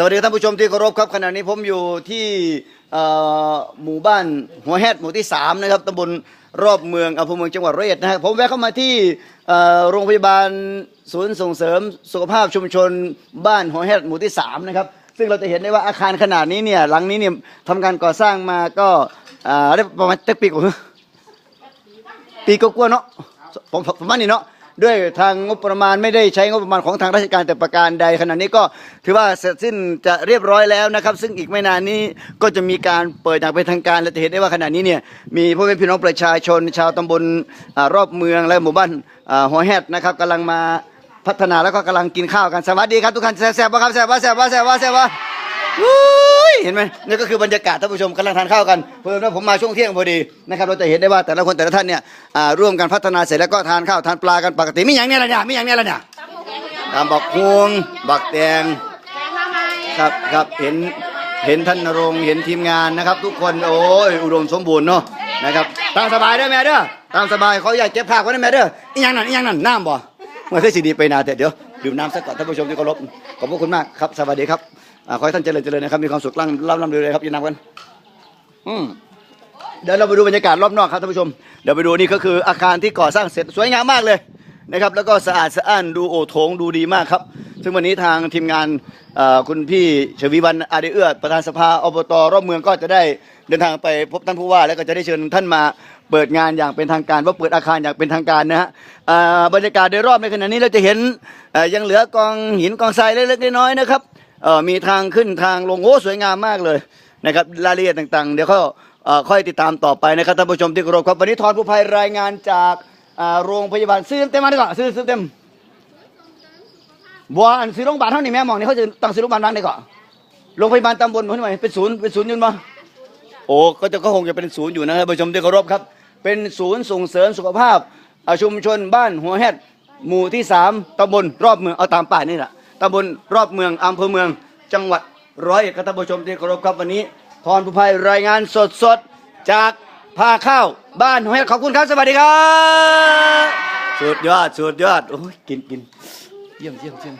สวัสดีท่านผู้ชมที่เคารพครับขณะนี้ผมอยู่ที่หมู่บ้านหัวแฮดหมู่ที่สามนะครับตำบลรอบเมืองอำเภอเมืองจังหวัดร้อยเอ็ดนะครับผมแวะเข้ามาที่โรงพยาบาลศูนย์ส่งเสริมสุขภาพชุมชนบ้านหัวแฮดหมู่ที่สามนะครับซึ่งเราจะเห็นได้ว่าอาคารขนาดนี้เนี่ยหลังนี้เนี่ยทำการก่อสร้างมาก็ได้ประมาณตั้งปีกว่าปีก็กลัวาเนาะผมผมผมว่านี่เนาะ ด้วยทางงบประมาณไม่ได้ใช้งบประมาณของทางราชการแต่ประการใด ขณะนี้ก็ถือว่าเสร็จสิ้นจะเรียบร้อยแล้วนะครับ ซึ่งอีกไม่นานนี้ก็จะมีการเปิดอย่างเป็นทางการและจะเห็นได้ว่าขณะนี้เนี่ยมีพ่อแม่พี่น้องประชาชน ชาวตำบลรอบเมืองและหมู่บ้านหัวแฮดนะครับกำลังมาพัฒนาแล้วก็กำลังกินข้าวกันสวัสดีครับทุกท่านแซ่บๆปะครับแซ่บปะแซ่บปะแซ่บปะแซ่บปะ ยเห็นไหมนี่ก็คือบรรยากาศท่านผู้ชมกำลังทานข้าวกันเพิ่มว่าผมมาช่วงเที่ยงพอดีนะครับเราจะเห็นได้ว่าแต่ละคนแต่ละท่านเนี่ยร่วมกันพัฒนาเสร็จแล้วก็ทานข้าวทานปลากันปกติมีอย่างเนี้ยละเนี่ยมีอย่างเนี้ยละเนี่ยตามบักฮวงบักแตงครับครับเห็นเห็นท่านนรงเห็นทีมงานนะครับ ทุกคนโอ้ยอุดมสมบูรณ์เนาะนะครับตามสบายเด้อแม่เด้อตามสบายเขาอยากเก็บผักไว้นะแม่เด้ออีหยังนั่นอีหยังนั่นน้ำบ่เมื่อเทศดีไปนาแต่เดี๋ยวดื่มน้ำสักก่อนท่านผู้ชมที่เคารพขอบพระคุณมากครับสวัสดีครับ ขอให้ท่านเจริญเจริญนะครับ มีความสุขร่ำร่ำร่ำรวยเลยครับยินดีกันอืมเดี๋ยวเราไปดูบรรยากาศรอบนอกครับท่านผู้ชม เดี๋ยวไปดูนี่ก็คืออาคารที่ก่อสร้างเสร็จสวยงามมากเลยนะครับ แล้วก็สะอาดสะอ้านดูโอโถงดูดีมากครับ ซึ่งวันนี้ทางทีมงานคุณพี่ชวีวันอาเดเอื้อประธานสภาอบตรอบเมืองก็จะได้เดินทางไปพบท่านผู้ว่า แล้วก็จะได้เชิญท่านมาเปิดงานอย่างเป็นทางการว่าเปิดอาคารอย่างเป็นทางการนะฮะบรรยากาศโดยรอบในขณะนี้เราจะเห็นยังเหลือกองหินกองทรายเล็กๆน้อยๆนะครับ มีทางขึ้นทางลงโอ้สวยงามมากเลยนะครับรายละเอียดต่างๆ เดี๋ยวเขาเอ่อค่อยติดตามต่อไปนะครับท่านผู้ชมที่เคารพครับวันนี้ทอนผู้ภัยรายงานจากอ่าโรงพยาบาลซื้อเต็มมาดีกว่าซื้อซื้อเต็มบัวอันซื้อโรงพยาบาลเท่านี้แม่มองนี่เขาจะตั้งซื้อโรงพยาบาลบ้างได้ก่อโรงพยาบาลตำบลเขาหน่อยเป็นศูนย์เป็นศูนย์ยืนบ่โอ้ก็จะก็คงจะเป็นศูนย์อยู่นะครับท่านผู้ชมที่เคารพครับ เป็นศูนย์ส่งเสริมสุขภาพอาชุมชนบ้านหัวแฮดหมู่ที่สามตำบลรอบเมืองเอาตามป่านี่แหละ ตำบลรอบเมืองอำเภอเมือง จังหวัดร้อยเอ็ดครับท่านผู้ชมที่เคารพครับวันนี้พรผู้ภัยรายงานสดสจากพาข้าวบ้านห้อยขอบคุณครับสวัสดีครับสุดยอดสุดยอดโอ้ยกินกินเยี่ยมเยี่ยมเยี่ยม